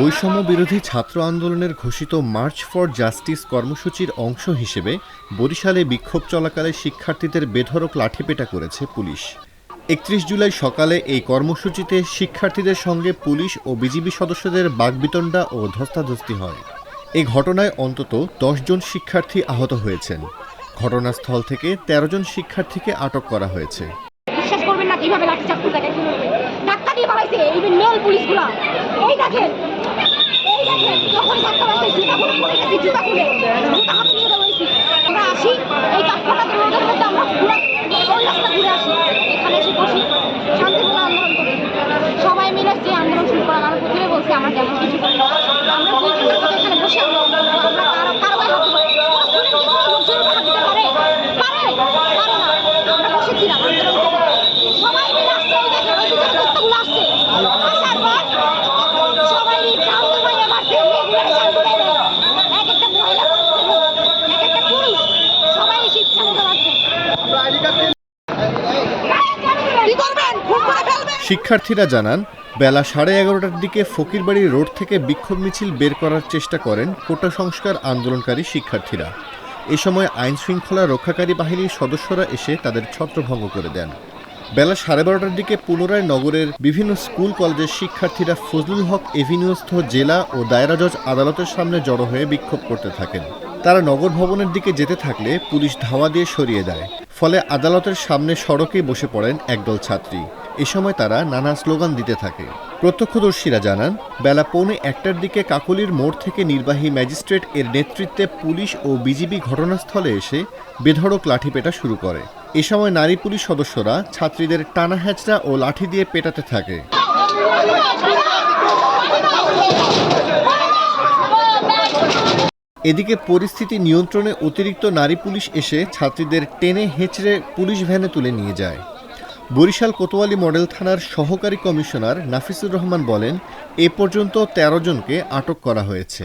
বৈষম্য বিরোধী ছাত্র আন্দোলনের ঘোষিত মার্চ ফর জাস্টিস কর্মসূচির অংশ হিসেবে বরিশালে বিক্ষোভ চলাকালে শিক্ষার্থীদের বেধড়ক লাঠিপেটা করেছে পুলিশ। একত্রিশ জুলাই সকালে এই কর্মসূচিতে শিক্ষার্থীদের সঙ্গে পুলিশ ও বিজিবি সদস্যদের বাগবিতণ্ডা ও ধস্তাধস্তি হয়। এ ঘটনায় অন্তত জন শিক্ষার্থী আহত হয়েছেন। ঘটনাস্থল থেকে ১৩ জন শিক্ষার্থীকে আটক করা হয়েছে। কীভাবে শিক্ষার্থীরা জানান, বেলা সাড়ে এগারোটার দিকে ফকিরবাড়ি রোড থেকে বিক্ষোভ মিছিল বের করার চেষ্টা করেন কোটা সংস্কার আন্দোলনকারী শিক্ষার্থীরা। এ সময় আইন শৃঙ্খলা রক্ষাকারী বাহিনীর সদস্যরা এসে তাদের ছত্রভঙ্গ করে দেন। বেলা সাড়ে বারোটার দিকে পুনরায় নগরের বিভিন্ন স্কুল, কলেজের শিক্ষার্থীরা ফজলুল হক এভিনিউস্থ জেলা ও দায়রা জজ আদালতের সামনে জড়ো হয়ে বিক্ষোভ করতে থাকেন। তারা নগর ভবনের দিকে যেতে থাকলে পুলিশ ধাওয়া দিয়ে সরিয়ে দেয়। ফলে আদালতের সামনে সড়কে বসে পড়েন একদল ছাত্রী। এ সময় তারা নানা স্লোগান দিতে থাকে। প্রত্যক্ষদর্শীরা জানান, বেলা পৌনে একটার দিকে কাকলির মোড় থেকে নির্বাহী ম্যাজিস্ট্রেট এর নেতৃত্বে পুলিশ ও বিজিবি ঘটনাস্থলে এসে বেধড়ক লাঠিপেটা শুরু করে। এ সময় নারী পুলিশ সদস্যরা ছাত্রীদের টানা হ্যাচড়া ও লাঠি দিয়ে পেটাতে থাকে। এদিকে পরিস্থিতি নিয়ন্ত্রণে অতিরিক্ত নারী পুলিশ এসে ছাত্রীদের টেনে হেঁচড়ে পুলিশ ভ্যানে তুলে নিয়ে যায়। বরিশাল কোতোয়ালি মডেল থানার সহকারী কমিশনার নাফিসুর রহমান বলেন, এ পর্যন্ত ১৩ জনকে আটক করা হয়েছে।